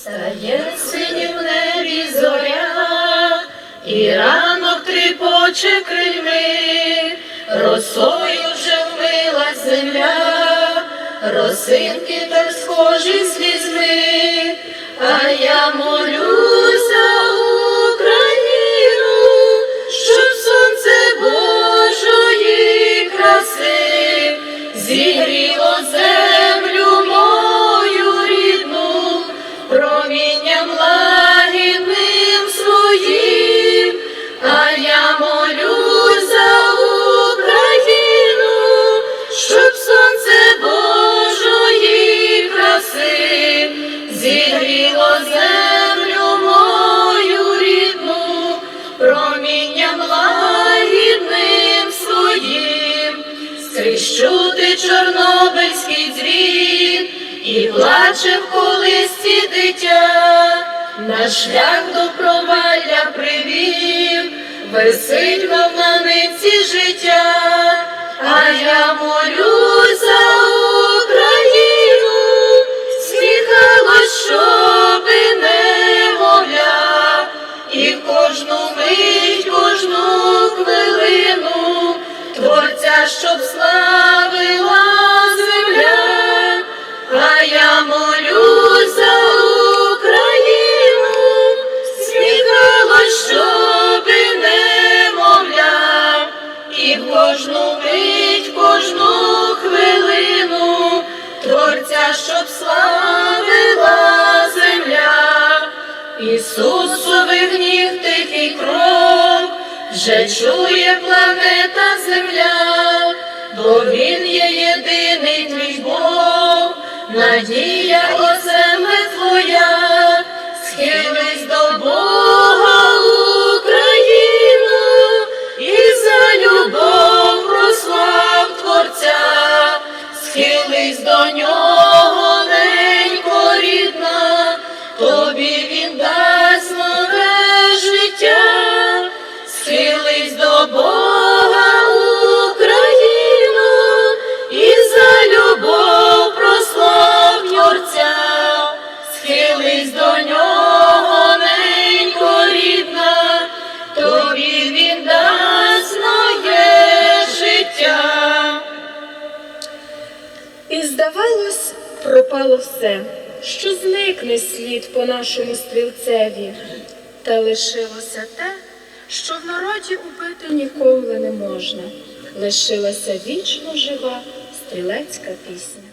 Стає синім небі зоря, і ранок тріпоче крильми, росою вже вмила земля, росинки так схожі слізьми, а я молюся промінням лагідним своїм, скрізь чути чорнобильський дзвін, і плаче в колисці дитя, на шлях до провалля привів, висить в щоб славила земля, а я молюсь вже чує планета Земля, бо Він є єдиний твій Бог, надія о твоя, схились до нього, ненько рідна, тобі він дасть нове життя. І здавалось, пропало все, що зникне слід по нашому стрілцеві, та лишилося те, що в народі убити ніколи не можна. Лишилася вічно жива стрілецька пісня.